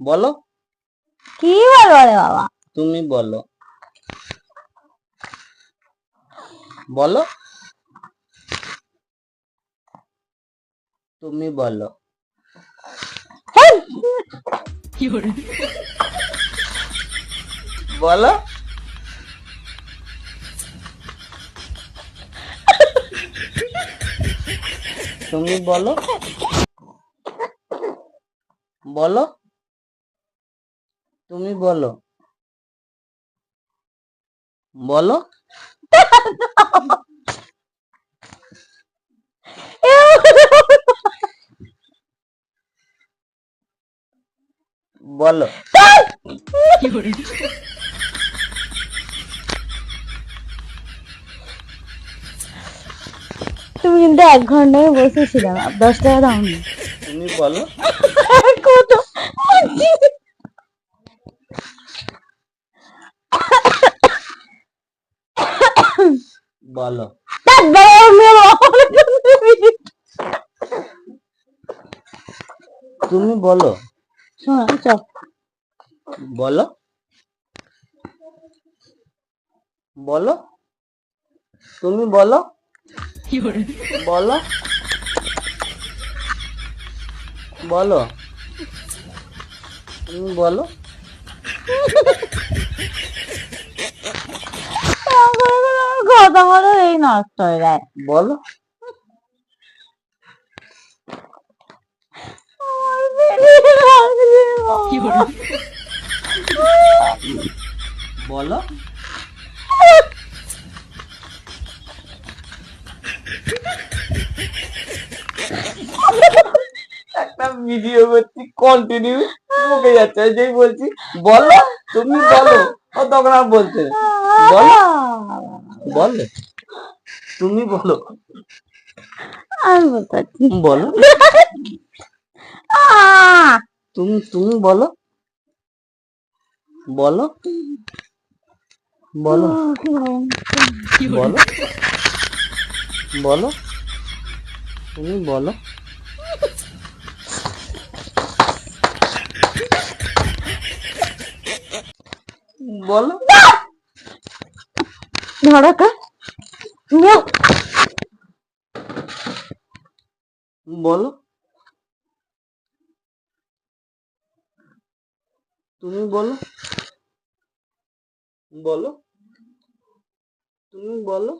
বলো। কি বলব রে বাবা? তুমি বলো। বলো। তুমি বলো? বলো। তুমি বলো। বলো। তুমি বলো। বলো। বলো। তুমি কিন্তু এক ঘন্টায় বসেছিলাম। দশ টাকা দাও তুমি বলো। কত বলো। তুমি। বলো। বলো। বলো। তুমি বলো। বলো? বলো। তুমি বলো। কথা বলো, এই নষ্ট হয়ে যায় বলো। বলো। একটা ভিডিও করছি কন্টিনিউ মুখে যাচ্ছে যেই বলছি, বলো, তুমি বলো ও তখন বলছে বলো। বলো। তুমি বলো। আমি বলতে বলো। আহ! তুমি তুমি বলো। বলো। বলো। বলো। বলো। তুমি বলো। বলো। ধরো তো। নিও। বলো। তুমি বলো। বলো। তুমি বলো।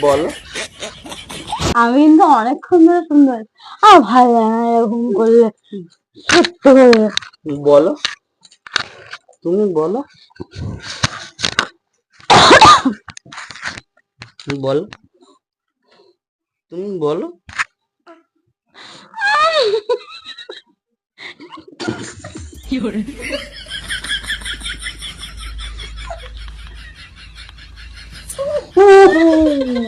বলো। আমি কিন্তু অনেকক্ষণ ধরে সুন্দর আর ভালো লাগে না এরকম করলে। করে। বলো। তুমি বলো। বলো। তুমি বলো। Oh,